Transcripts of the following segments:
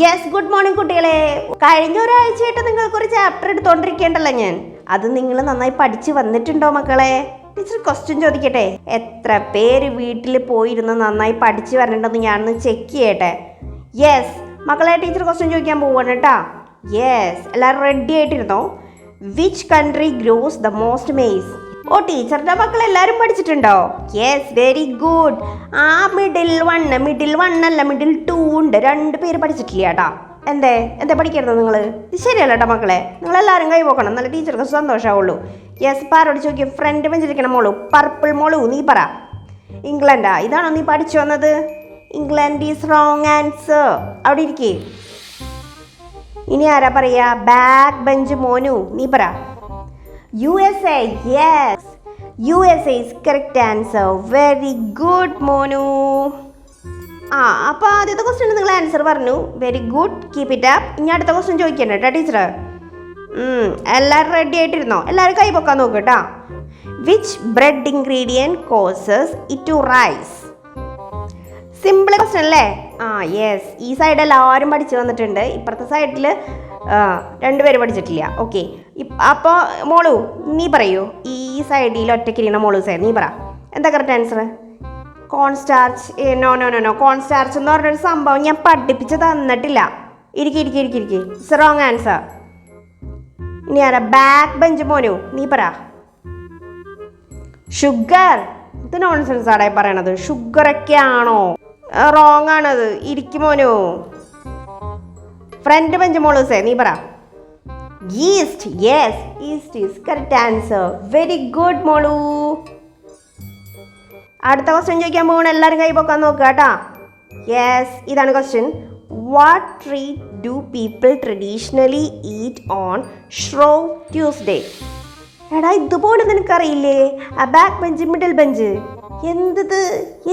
Yes good morning കുട്ടികളെ. കഴിഞ്ഞ ഒരാഴ്ചയായിട്ട് നിങ്ങൾക്ക് ഒരു ചാപ്റ്റർ എടുത്തോണ്ടിരിക്കേണ്ടല്ലോ ഞാൻ. അത് നിങ്ങൾ നന്നായി പഠിച്ചു വന്നിട്ടുണ്ടോ മക്കളെ? ടീച്ചർ ക്വസ്റ്റ്യൻ ചോദിക്കട്ടെ. എത്ര പേര് വീട്ടിൽ പോയിരുന്ന് നന്നായി പഠിച്ചു വരണ്ടെന്ന് ഞാനൊന്ന് ചെക്ക് ചെയ്യട്ടെ. യെസ് മക്കളെ ടീച്ചർ ക്വസ്റ്റ്യൻ ചോദിക്കാൻ പോവാണ് കേട്ടാ യെസ് എല്ലാവരും ready ആയിട്ടിരുന്നോ? Which country grows the most maize ഓ ടീച്ചറുടെ മക്കൾ എല്ലാവരും പഠിച്ചിട്ടുണ്ടോ? യെസ് വെരി ഗുഡ് ആ മിഡിൽ വൺ മിഡിൽ വൺ അല്ല മിഡിൽ ടു ഉണ്ട്. രണ്ട് പേര് പഠിച്ചിട്ടില്ല കേട്ടാ എന്തേ? എന്താ പഠിക്കരുത് നിങ്ങൾ ശരിയല്ല കേട്ടോ മക്കളെ. നിങ്ങൾ എല്ലാവരും കൈ പോക്കണം. നല്ല ടീച്ചർക്ക് സന്തോഷമാവുള്ളൂ യെസ് പാരോട് ചോദിക്കും ഫ്രണ്ട് ബെഞ്ചിരിക്കണം മോളു. പർപ്പിൾ മോളു നീ പറ. ഇംഗ്ലണ്ടാ? ഇതാണോ നീ പഠിച്ചു വന്നത്? ഇംഗ്ലണ്ട് ഈസ് റോങ് ആൻസർ അവിടെ ഇരിക്കേ. ഇനി ആരാ പറയാ? ബാക്ക് ബെഞ്ച് മോനു. നീ പറ. U S A U S A is correct answer very good മോനു ആ അപ്പോൾ ആദ്യത്തെ ക്വസ്റ്റ്യൻ നിങ്ങൾ ആൻസർ പറഞ്ഞു. Very good keep it up ഇനി അടുത്ത ക്വസ്റ്റ്യൻ ചോദിക്കണ്ട കേട്ടോ ടീച്ചർ എല്ലാവരും റെഡി ആയിട്ടിരുന്നോ? എല്ലാവരും കൈ പൊക്കാൻ നോക്ക് കേട്ടോ. Which bread ingredient causes it to rise simple question അല്ലേ? ആ യെസ് ഈ സൈഡ് എല്ലാവരും പഠിച്ചു വന്നിട്ടുണ്ട്. ഇപ്പുറത്തെ സൈഡിൽ രണ്ടുപേരും പഠിച്ചിട്ടില്ല. ഓക്കെ അപ്പോൾ മോളു നീ പറയൂ. ഈ സൈഡിൽ ഒറ്റയ്ക്കിരിക്കുന്ന മോളു സൈഡ് നീ പറ. എന്താ correct answer cornstarch no no no no cornstarch എന്ന് പറഞ്ഞൊരു സംഭവം ഞാൻ പഠിപ്പിച്ച് തന്നിട്ടില്ല. ഇരിക്കി ഇരിക്കി ഇരിക്കി ഇരിക്കി. ഇറ്റ്സ് റോങ് ആൻസർ ഇനി ആരാ? ബാക്ക് ബെഞ്ച് മോനു നീ പറ. ഷുഗർ ഇത് നോൺസെൻസ് ആടായി പറയണത്. ആണോ റോങ് ആണത്. ഇരിക്കും മോനു. ഫ്രണ്ട് ബെഞ്ച് നീ പറ. East yes east is correct answer very good മോളു. അടുത്ത ക്വസ്റ്റ്യൻ ചോദിക്കാൻ പോകണം എല്ലാവരും കൈ പൊക്കാൻ നോക്കുക കേട്ടോ. യെസ് ഇതാണ് question what treat do people traditionally eat on Shrove Tuesday എടാ ഇതുപോലെ നിനക്കറിയില്ലേ? ആ ബാക്ക് ബെഞ്ച് മിഡിൽ ബെഞ്ച് എന്തത്?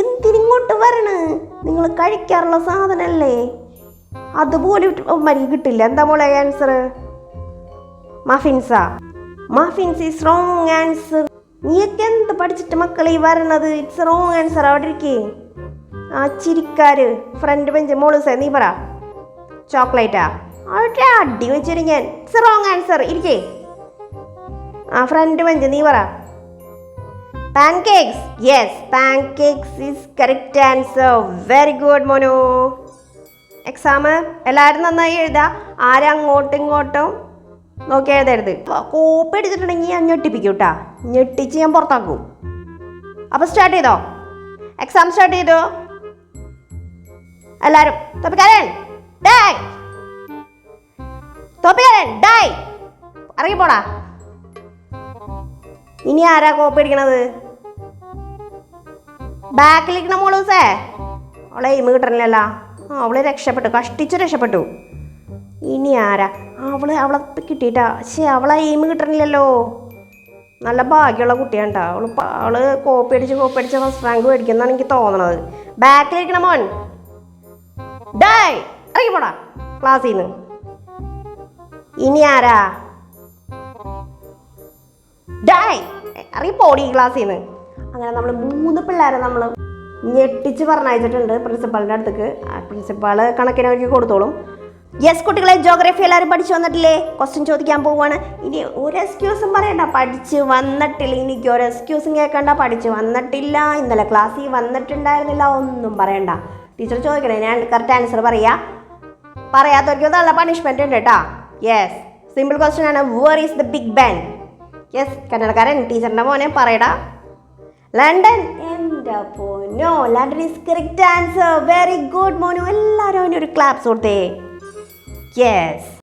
എന്തിനിങ്ങോട്ട് വരണ്? നിങ്ങൾ കഴിക്കാറുള്ള സാധനല്ലേ? അതുപോലെ മരി കിട്ടില്ല. എന്താ മോളെ ആൻസർ മഫിൻസാ മഫിൻസ് ഈസ് റോങ് ആൻസർ നീയൊക്കെ എന്ത് പഠിച്ചിട്ട് മക്കളെ ഈ വരണത്? ഇറ്റ്സ് റോങ് ആൻസർ അവിടെ ഇരിക്കേ. ആ ചിരിക്കാര്. ഫ്രണ്ട് ബെഞ്ച് മോളൂസേ നീ പറ. ചോക്ലേറ്റാ അവിടെ അടി വെച്ചിരിക്കാൻ ഇറ്റ്സ് റോങ് ആൻസർ ഇരിക്കേ. ആ ഫ്രണ്ട് ബെഞ്ച് നീ പറ. Pancakes yes pancakes is correct answer very good Monu exam എല്ലാവരും നന്നായി എഴുതാ. ആരും അങ്ങോട്ടും ഇങ്ങോട്ടും നോക്കി എഴുതരുത്. കോപ്പി എടുത്തിട്ടുണ്ടെങ്കിൽ ഞാൻ ഞെട്ടിപ്പിക്കും കേട്ടാ ഞെട്ടിച്ച് ഞാൻ പുറത്താക്കും. അപ്പോൾ സ്റ്റാർട്ട് ചെയ്തോ? എക്സാം സ്റ്റാർട്ട് ചെയ്തോ? എല്ലാവരും തൊപ്പിക്കാരൻ ഡായ്. തൊപ്പിക്കാരൻ ഡായ്. ഇറങ്ങിപ്പോടാ ഇനി ആരാ കോപ്പി അടിക്കണത് ബാക്കിലിരിക്കണ മോളൂസേ. അവളെ ഇമ കിട്ടണില്ലല്ല അവളെ രക്ഷപ്പെട്ടു കഷ്ടിച്ച് രക്ഷപ്പെട്ടു. ഇനി ആരാ? അവൾ അവളെ കിട്ടിയിട്ടാ. പക്ഷേ അവളെ എയിം കിട്ടണില്ലല്ലോ നല്ല ഭാഗ്യമുള്ള കുട്ടിയാണ് കേട്ടോ അവൾ അവൾ കോപ്പി അടിച്ച് കോപ്പി അടിച്ച് ഫസ്റ്റ് റാങ്ക് മേടിക്കുന്നതാണ് എനിക്ക് തോന്നണത്. ബാക്കിലിരിക്കണ മോൻ. ഡായ് ഇറങ്ങി പോടാ. ക്ലാസ്സിൽ നിന്ന്. ഇനി ആരാ? ഡായ് ഇറങ്ങി പോടി ക്ലാസ്സിൽ നിന്ന്. അങ്ങനെ നമ്മൾ മൂന്ന് പിള്ളേരെ നമ്മൾ ഞെട്ടിച്ച് പറഞ്ഞയച്ചിട്ടുണ്ട് പ്രിൻസിപ്പാളിന്റെ അടുത്തേക്ക്. പ്രിൻസിപ്പാൾ കണക്കിന് ഒരുക്കി കൊടുത്തോളും. യെസ് കുട്ടികളെ ജോഗ്രഫി എല്ലാവരും പഠിച്ചു വന്നിട്ടില്ലേ? ക്വസ്റ്റ്യൻ ചോദിക്കാൻ പോവുകയാണ് ഇനി ഒരു എക്സ്ക്യൂസും പറയണ്ട. പഠിച്ച് വന്നിട്ടില്ല. എനിക്ക് ഒരു എക്സ്ക്യൂസും കേൾക്കണ്ട. പഠിച്ച് വന്നിട്ടില്ല. ഇന്നലെ ക്ലാസ്സിൽ വന്നിട്ടുണ്ടായിരുന്നില്ല. ഒന്നും പറയണ്ട. ടീച്ചർ ചോദിക്കണേ ഞാൻ കറക്റ്റ് ആൻസർ പറയാ. പറയാത്തവർക്ക് നല്ല പണിഷ്മെന്റ് ഉണ്ട് കേട്ടാ. യെസ് സിമ്പിൾ ക്വസ്റ്റ്യൻ ആണ്. Where is the Big Ben yes കന്നഡക്കാരൻ ടീച്ചറിന്റെ മോനെ പറയടാ. ലണ്ടൻ എന്റെ പോനോ London is correct answer very good മോനു. എല്ലാവരും അവനൊരു ക്ലാപ്സ് കൊടുത്തേ. യെസ്